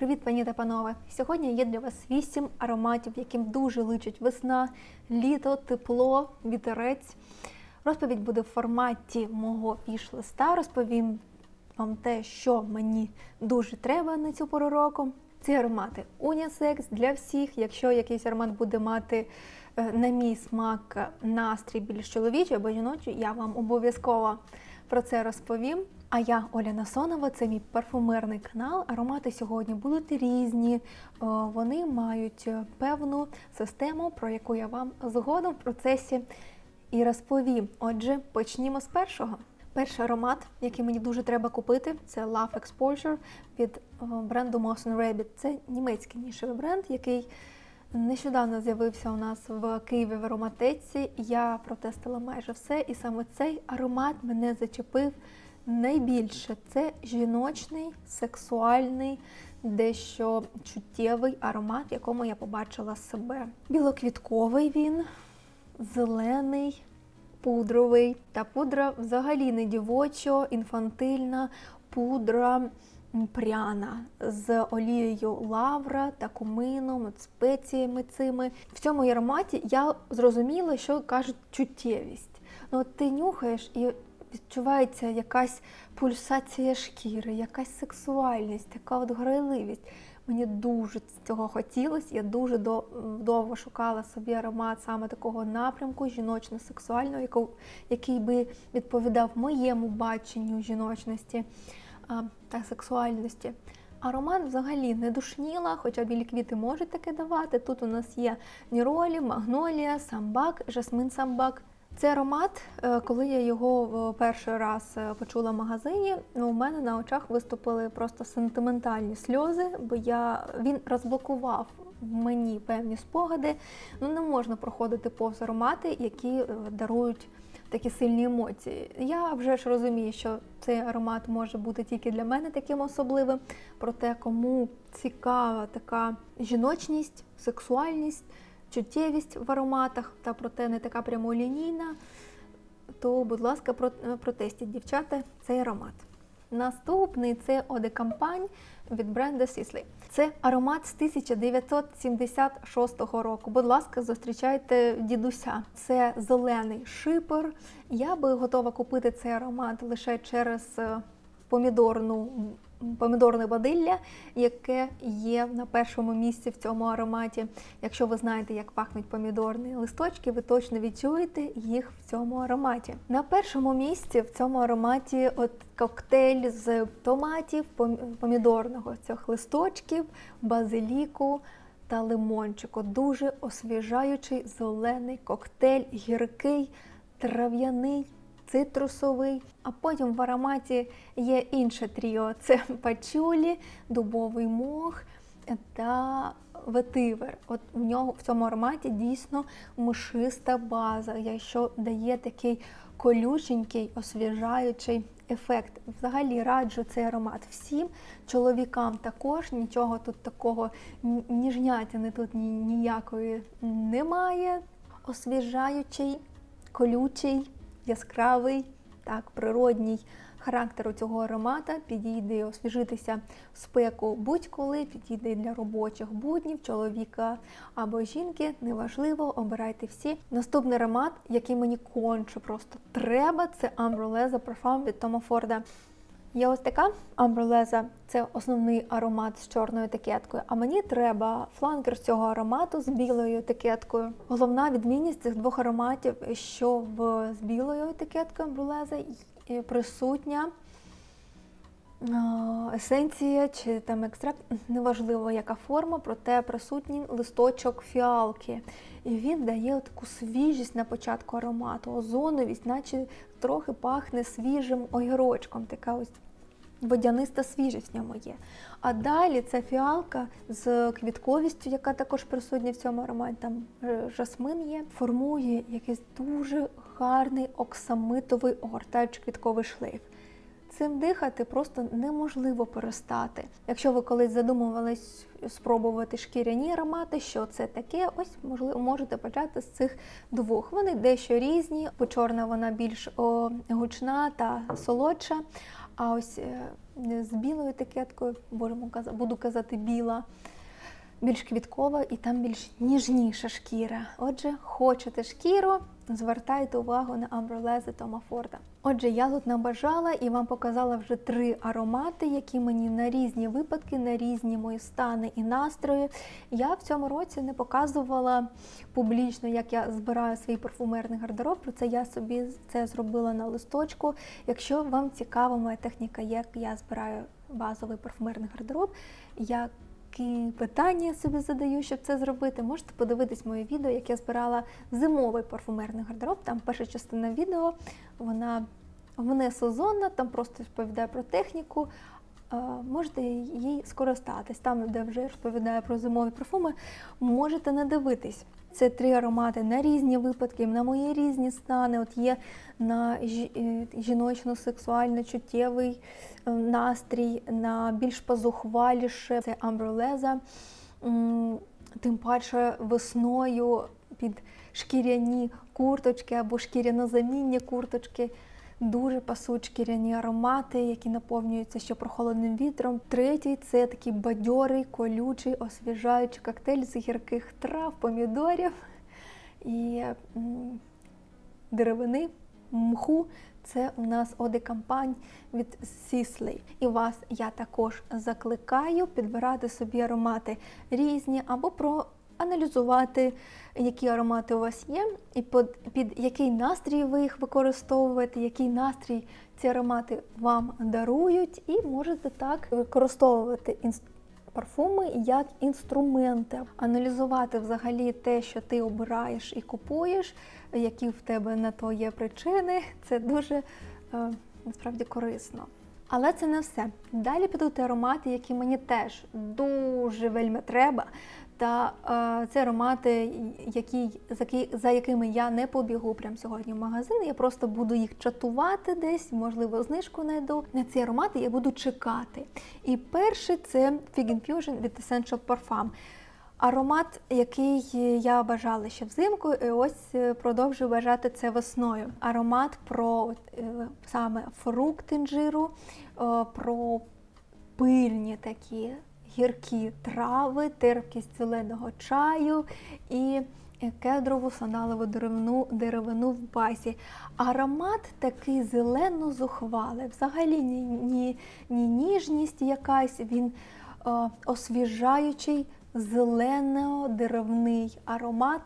Привіт, пані та панове! Сьогодні є для вас вісім ароматів, яким дуже личить весна, літо, тепло, вітерець. Розповідь буде в форматі мого піш-листа. Розповім вам те, що мені дуже треба на цю пору року. Ці аромати унісекс для всіх. Якщо якийсь аромат буде мати е, на мій смак настрій більш чоловічий або жіночий, я вам обов'язково про це розповім. А я Оля Насонова, це мій парфумерний канал. Аромати сьогодні будуть різні. Вони мають е, певну систему, про яку я вам згодом в процесі і розповім. Отже, почнімо з першого. Перший аромат, який мені дуже треба купити, це Love Exposure від бренду Moss Rabbit. Це німецький нішевий бренд, який нещодавно з'явився у нас в Києві в ароматеці. Я протестила майже все, і саме цей аромат мене зачепив найбільше. Це жіночний, сексуальний, дещо чуттєвий аромат, в якому я побачила себе. Білоквітковий він, зелений, пудровий. Та пудра взагалі не дівочо, інфантильна пудра пряна з олією лавра та кумином, спеціями цими. В цьому ароматі я зрозуміла, що кажуть чуттєвість. Ну, от ти нюхаєш і відчувається якась пульсація шкіри, якась сексуальність, така от грайливість. Мені дуже цього хотілося. Я дуже довго шукала собі аромат саме такого напрямку, жіночно-сексуального, який би відповідав моєму баченню жіночності та сексуальності. Аромат взагалі не душніла, хоча білі квіти можуть таке давати. Тут у нас є ніролі, магнолія, самбак, жасмин самбак. Цей аромат, е, коли я його перший раз е, почула в магазині, ну, у мене на очах виступили просто сентиментальні сльози, бо я він розблокував в мені певні спогади. Ну не можна проходити повз аромати, які е, дарують такі сильні емоції. Я вже ж розумію, що цей аромат може бути тільки для мене таким особливим. Проте, кому цікава така жіночність, сексуальність, чуттєвість в ароматах, та проте не така прямолінійна, то, будь ласка, про- протестіть, дівчата, цей аромат. Наступний це de від бренду Sisley. Це аромат з 1976 року. Будь ласка, зустрічайте дідуся. Це зелений шипер. Я би готова купити цей аромат лише через е, помідорну. Помідорне бадилля, яке є на першому місці в цьому ароматі. Якщо ви знаєте, як пахнуть помідорні листочки, ви точно відчуєте їх в цьому ароматі. На першому місці в цьому ароматі от коктейль з томатів, пом- помідорного цих листочків, базиліку та лимончику. Дуже освіжаючий зелений коктейль, гіркий, трав'яний цитрусовий. А потім в ароматі є інше тріо: це пачулі, дубовий мох та ветивер. От в нього в цьому ароматі дійсно мшиста база, що дає такий колюченький, освіжаючий ефект. Взагалі раджу цей аромат всім чоловікам також. Нічого тут такого ні- ніжнятини тут ні- ніякої немає. Освіжаючий, колючий, яскравий, так, природній характер у цього аромата підійде освіжитися в спеку будь-коли, підійде для робочих буднів, чоловіка або жінки, неважливо, обирайте всі. Наступний аромат, який мені конче просто треба, це Ambroleza Parfum від Тома Форда. Є ось така амбролеза, це основний аромат з чорною етикеткою. А мені треба фланкер цього аромату з білою етикеткою. Головна відмінність цих двох ароматів, що в з білою етикеткою амбролеза й- присутня есенція чи там екстракт, неважливо яка форма, проте присутній листочок фіалки. І він дає таку свіжість на початку аромату, озоновість, наче трохи пахне свіжим огірочком. Така ось водяниста свіжість в ньому є. А далі ця фіалка з квітковістю, яка також присутня в цьому ароматі, там жасмин є, формує якийсь дуже гарний оксамитовий огортаючий квітковий шлейф. Цим дихати просто неможливо перестати. Якщо ви колись задумувались спробувати шкіряні аромати, що це таке, ось можливо можете почати з цих двох. Вони дещо різні. Чорна вона більш о, гучна та солодша. А ось е, з білою етикеткою, буду казати біла, більш квіткова і там більш ніжніша шкіра. Отже, хочете шкіру, звертайте увагу на амбролези Тома Форда. Отже, я тут набажала і вам показала вже три аромати, які мені на різні випадки, на різні мої стани і настрої. Я в цьому році не показувала публічно, як я збираю свій парфумерний гардероб. Про це я собі це зробила на листочку. Якщо вам цікава моя техніка, як я збираю базовий парфумерний гардероб, як які питання я собі задаю, щоб це зробити, можете подивитись моє відео, як я збирала зимовий парфумерний гардероб. Там перша частина відео, вона не сезонна, там просто розповідає про техніку. Можете їй скористатись. Там, де вже розповідає про зимові парфуми, можете не дивитись. Це три аромати на різні випадки, на мої різні стани. От є на жіночно-сексуально-чуттєвий е, настрій, на більш позухваліше. Це амбролеза. Тим паче весною під шкіряні курточки або шкіряно-замінні курточки. Дуже пасуть шкіряні аромати, які наповнюються ще прохолодним вітром. Третій це такий бадьорий, колючий, освіжаючий коктейль з гірких трав, помідорів і деревини, мху. Це у нас оде кампань від Сіслей. І вас я також закликаю підбирати собі аромати різні або проаналізувати, які аромати у вас є, і під, який настрій ви їх використовуєте, який настрій ці аромати вам дарують, і можете так використовувати парфуми як інструменти, аналізувати взагалі те, що ти обираєш і купуєш, які в тебе на то є причини. Це дуже е, насправді корисно. Але це не все. Далі підуть аромати, які мені теж дуже вельми треба. Та е, це аромати, які, за, ки- за якими я не побігу прямо сьогодні в магазин. Я просто буду їх чатувати десь, можливо, знижку знайду. На ці аромати я буду чекати. І перший це Fig Infusion від Essential Parfum. Аромат, який я бажала ще взимку, і ось е, продовжую бажати це весною. Аромат про е, саме фрукт інжиру, е, про пильні такі гіркі трави, терпкість зеленого чаю і кедрову саналову деревину, деревину в базі. Аромат такий зелено-зухвалий. Взагалі ні, ні, ні ніжність якась, він освіжаючий, зелено-деревний аромат.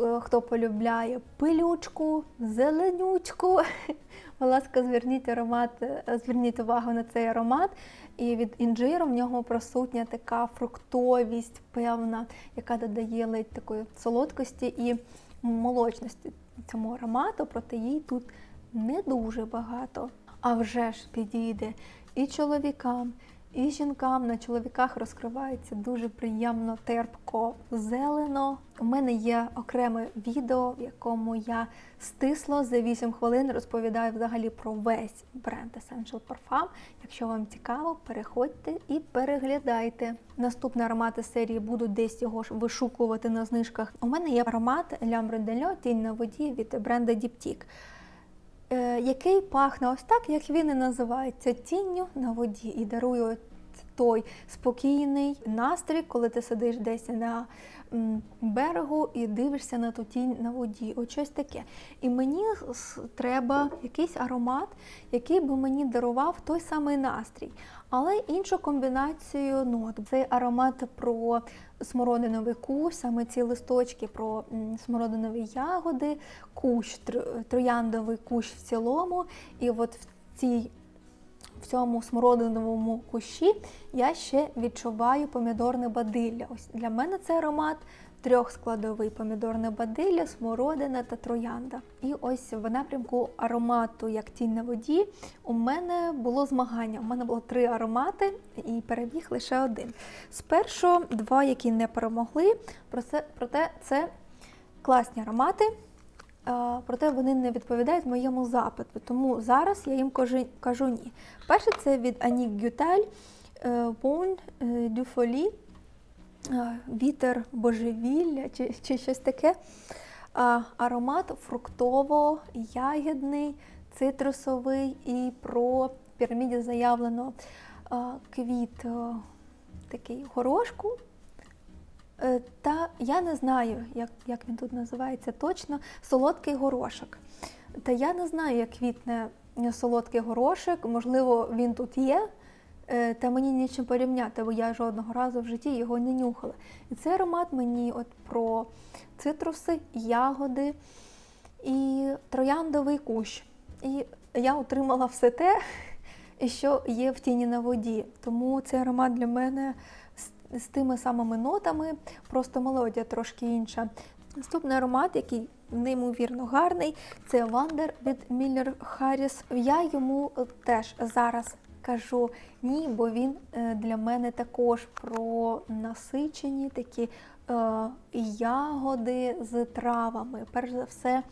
Е, Хто полюбляє пилючку, зеленючку, будь ласка, зверніть аромат, е, зверніть увагу на цей аромат. І від інжиру в нього присутня така фруктовість певна, яка додає ледь такої солодкості і молочності цьому аромату, проте їй тут не дуже багато. А вже ж підійде і чоловікам, і жінкам на чоловіках розкривається дуже приємно терпко зелено. У мене є окреме відео, в якому я стисло за 8 хвилин розповідаю взагалі про весь бренд Essential Parfum. Якщо вам цікаво, переходьте і переглядайте. Наступні аромати серії буду десь його ж вишукувати на знижках. У мене є аромат L'Ambre de на воді від бренда е, який пахне ось так, як він і називається тінню на воді, і дарує той спокійний настрій, коли ти сидиш десь на берегу і дивишся на ту тінь на воді. От щось таке. І мені треба якийсь аромат, який би мені дарував той самий настрій. Але іншу комбінацію нот. Цей аромат про смородиновий кущ, саме ці листочки про смородинові ягоди, кущ, трояндовий кущ в цілому. І от в цій в цьому смородиновому кущі я ще відчуваю помідорне бадилля. Ось для мене це аромат трьохскладовий помідорне бадилля, смородина та троянда. І ось в напрямку аромату, як тінь на воді, у мене було змагання. У мене було три аромати і перебіг лише один. Спершу два, які не перемогли, проте, це класні аромати. Е, Проте вони не відповідають моєму запиту, тому зараз я їм кажу, ні. Перше це від Анік Гюталь Bon du Folie, е, вітер божевілля чи, чи щось таке. Аромат фруктово-ягідний, цитрусовий і про піраміді заявлено е, квіт е, такий горошку. Е, Та я не знаю, як, як він тут називається точно, солодкий горошок. Та я не знаю, як квітне солодкий горошок, можливо, він тут є, е, та мені нічим порівняти, бо я жодного разу в житті його не нюхала. І цей аромат мені от про цитруси, ягоди і трояндовий кущ. І я отримала все те, що є в тіні на воді. Тому цей аромат для мене з, тими самими нотами, просто мелодія трошки інша. Наступний аромат, який неймовірно гарний, це Вандер від Міллер Харріс. Я йому теж зараз кажу ні, бо він е, для мене також про насичені такі е, ягоди з травами. Перш за все,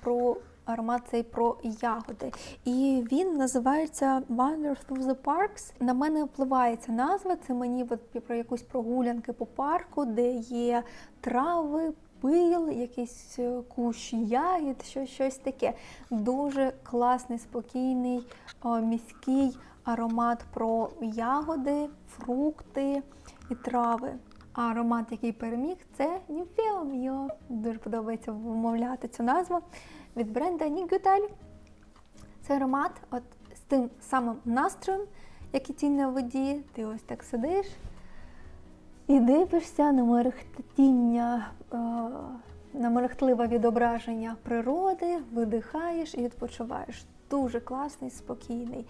про аромат цей про ягоди. І він називається Wander Through the Parks. На мене впливає ця назва. Це мені от про якусь прогулянки по парку, де є трави. Пил, якийсь е, кущ ягід, що, щось таке. Дуже класний, спокійний, о, міський аромат про ягоди, фрукти і трави. А аромат, який переміг, це Німфео Дуже подобається вимовляти цю назву від бренда Нігюталь. Це аромат от з тим самим настроєм, як і тінь на воді. Ти ось так сидиш і дивишся на мерехтіння, е, на мерехтливе відображення природи, видихаєш і відпочиваєш. Дуже класний, спокійний.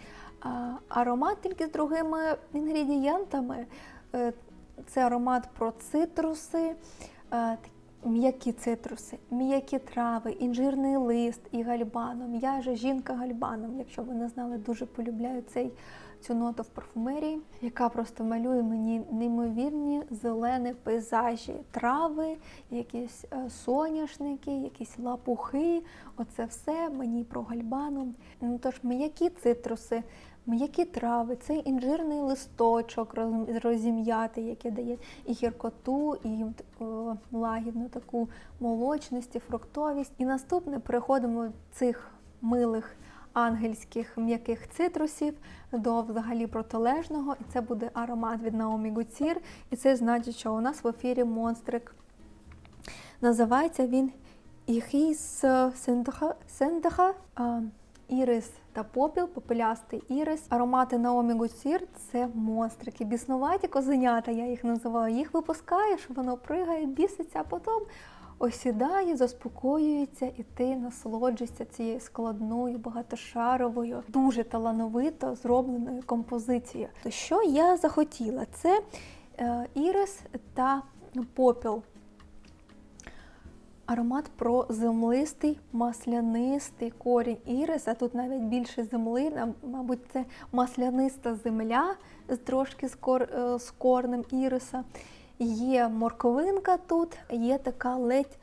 Аромат тільки з другими інгредієнтами. Е, Це аромат про цитруси, е, м'які цитруси, м'які трави, інжирний лист і гальбаном. Я же жінка гальбаном, якщо ви не знали, дуже полюбляю цей, цю ноту в парфумерії, яка просто малює мені неймовірні зелені пейзажі, трави, якісь е, соняшники, якісь лапухи. Оце все мені про гальбаном. Ну тож м'які цитруси. М'які трави, цей інжирний листочок розім'ятий, який дає і гіркоту, і о, лагідну таку молочність, і фруктовість. І наступне переходимо до цих милих ангельських м'яких цитрусів до взагалі протилежного. І це буде аромат від Наомі Гуцір. І це значить, що у нас в ефірі монстрик. Називається він Іхіс Сендаха. Ірис та попіл, попелястий ірис. Аромати Наомі Гусір це монстрики. Біснуваті козенята, я їх називаю. Їх випускаєш, воно пригає, біситься, а потім осідає, заспокоюється, і ти насолоджуєшся цією складною, багатошаровою, дуже талановито зробленою композицією. То що я захотіла? Це е, ірис та попіл. Аромат про землистий, маслянистий корінь іриса. Тут навіть більше земли, мабуть, це масляниста земля з трошки кор, з корнем іриса. Є морковинка тут, є така ледь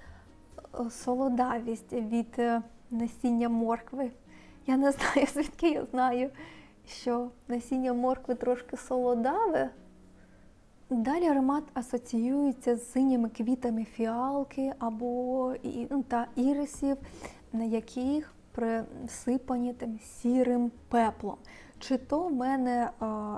солодавість від насіння моркви. Я не знаю, звідки я знаю, що насіння моркви трошки солодаве. Далі аромат асоціюється з синіми квітами фіалки або ну, та ірисів, на яких присипані тим сірим пеплом. Чи то в мене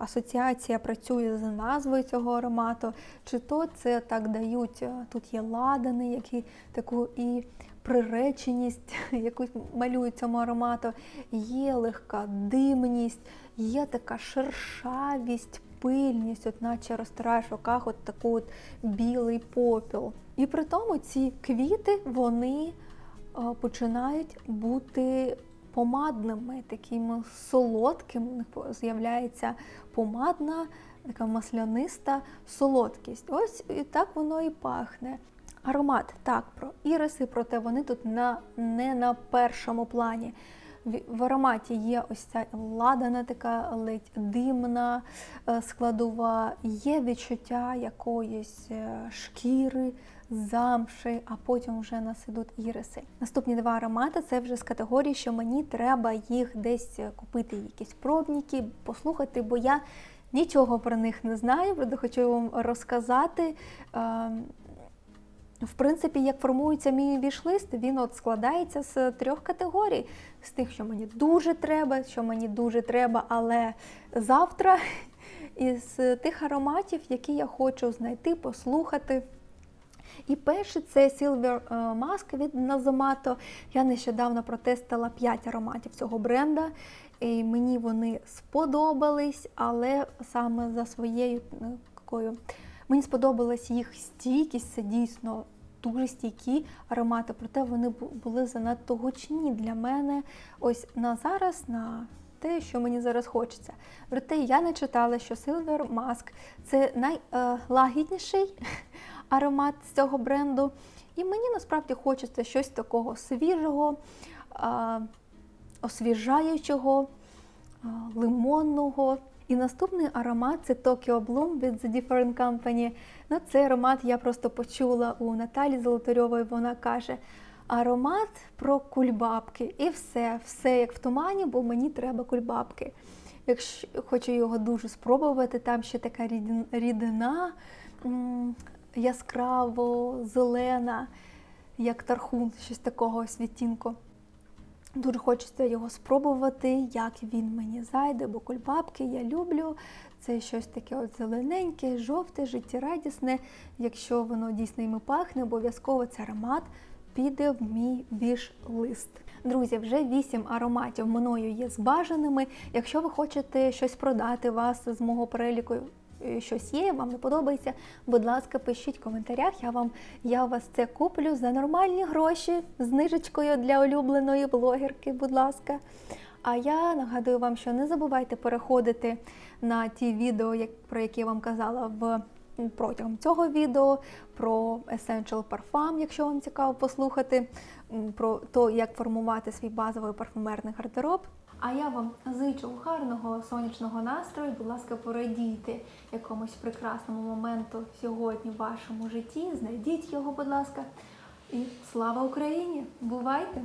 асоціація працює з назвою цього аромату, чи то це так дають, тут є ладани, які таку і приреченість, якусь малюють цьому аромату, є легка димність, є така шершавість пильність, от наче розтираєш в руках от таку от білий попіл. І при тому ці квіти вони починають бути помадними, такими солодкими. У них з'являється помадна, така масляниста солодкість. Ось і так воно і пахне. Аромат так про іриси, проте вони тут на, не на першому плані. В ароматі є ось ця ладана, така ледь димна е, складова, є відчуття якоїсь е, шкіри, замши, а потім вже нас ідуть іриси. Наступні два аромати це вже з категорії, що мені треба їх десь купити, якісь пробники, послухати, бо я нічого про них не знаю, проте хочу вам розказати. Ем, в принципі, як формується мій вішлист, він от складається з трьох категорій: з тих, що мені дуже треба, що мені дуже треба, але завтра, і з тих ароматів, які я хочу знайти, послухати. І перший це Silver е, Mask від Nazomato. Я нещодавно протестила 5 ароматів цього бренда. І мені вони сподобались, але саме за своєю е, такою. Мені сподобалась їх стійкість, це дійсно дуже стійкі аромати, проте вони були занадто гучні для мене. Ось на зараз, на те, що мені зараз хочеться. Проте я не читала, що Silver Mask це найлагідніший аромат з цього бренду. І мені насправді хочеться щось такого свіжого, освіжаючого, лимонного. І наступний аромат це Tokyo Bloom від The Different Company. Ну, цей аромат я просто почула у Наталі Золотарьової. Вона каже: аромат про кульбабки. І все, все як в тумані, бо мені треба кульбабки. Якщо хочу його дуже спробувати, там ще така рідина яскраво зелена, як тархун, щось такого ось відтінку. Дуже хочеться його спробувати, як він мені зайде, бо кульбабки я люблю. Це щось таке от зелененьке, жовте, життєрадісне. Якщо воно дійсно іми пахне, обов'язково цей аромат піде в мій віш-лист. Друзі, вже вісім ароматів мною є збажаними. Якщо ви хочете щось продати, вас з мого переліку щось є, вам не подобається, будь ласка, пишіть в коментарях. Я вам я вас це куплю за нормальні гроші, знижечкою для улюбленої блогерки, будь ласка. А я нагадую вам, що не забувайте переходити на ті відео, про які я вам казала в протягом цього відео, про Essential Parfum, якщо вам цікаво послухати, про те, як формувати свій базовий парфумерний гардероб. А я вам зичу гарного сонячного настрою. Будь ласка, порадійте якомусь прекрасному моменту сьогодні в вашому житті. Знайдіть його, будь ласка. І слава Україні! Бувайте!